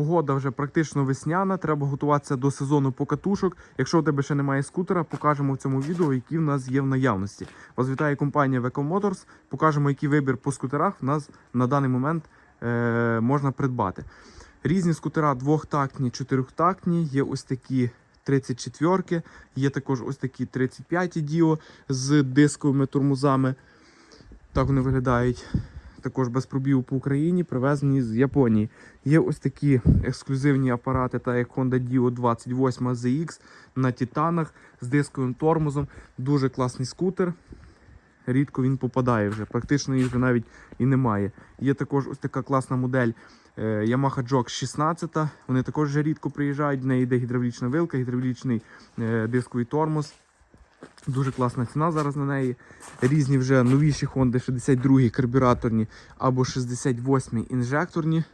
Погода вже практично весняна, треба готуватися до сезону покатушок. Якщо у тебе ще немає скутера, покажемо в цьому відео, які в нас є в наявності. Вас вітає компанія Veco Motors. Покажемо, який вибір по скутерах в нас на даний момент е, можна придбати. Різні скутера двохтактні, чотирьохтактні, є ось такі 34-ки, є також ось такі 35 Діо з дисковими тормозами. Так вони виглядають. Також без пробігу по Україні, привезені з Японії. Є ось такі ексклюзивні апарати, так як Honda Dio 28 ZX на титанах з дисковим тормозом. Дуже класний скутер. Рідко він попадає вже, практично їх вже навіть і немає. Є також ось така класна модель е, Yamaha Jog 16. Вони також вже рідко приїжджають. В неї йде гідравлічна вилка, гідравлічний е, дисковий тормоз. Дуже класна ціна зараз на неї. Різні вже новіші Honda 62 карбюраторні або 68 інжекторні.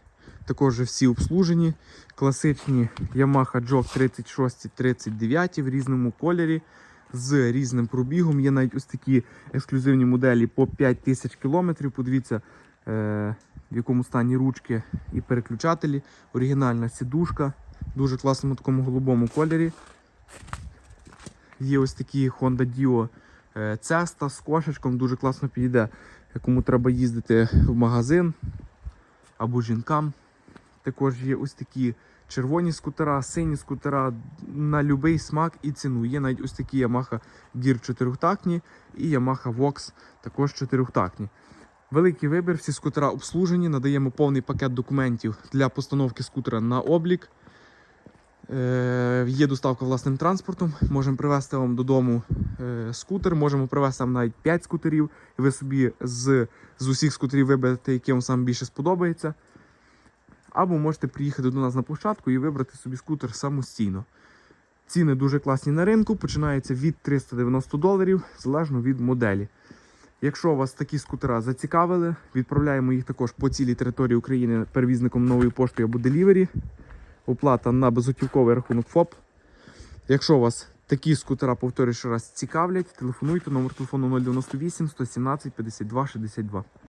Також всі обслужені. Класичні Yamaha Jog 36 39 в різному кольорі з різним пробігом. Є навіть ось такі ексклюзивні моделі по 5000 км. Подивіться, е, в якому стані ручки і переключателі. Оригінальна сідушка. Дуже класному такому голубому кольорі. Є ось такі Honda Dio е, Cesta з кошечком, дуже класно підійде, кому треба їздити в магазин або жінкам. Також є ось такі червоні скутера, сині скутера на будь-який смак і ціну. Є навіть ось такі Yamaha Gear 4 і Yamaha Vox також 4 Великий вибір, всі скутера обслужені, надаємо повний пакет документів для постановки скутера на облік. Е, Є доставка власним транспортом. Можемо привезти вам додому е, скутер, можемо привезти вам навіть 5 скутерів, і ви собі з, з усіх скутерів виберете, який вам саме більше сподобається. Або можете приїхати до нас на площадку і вибрати собі скутер самостійно. Ціни дуже класні на ринку, починаються від 390 доларів, залежно від моделі. Якщо вас такі скутера зацікавили, відправляємо їх також по цілій території України перевізником нової пошти або делівері. Оплата на безготівковий рахунок ФОП. Якщо вас такі скутера, повторюю ще раз, цікавлять, телефонуйте номер телефону 098 117 52 62.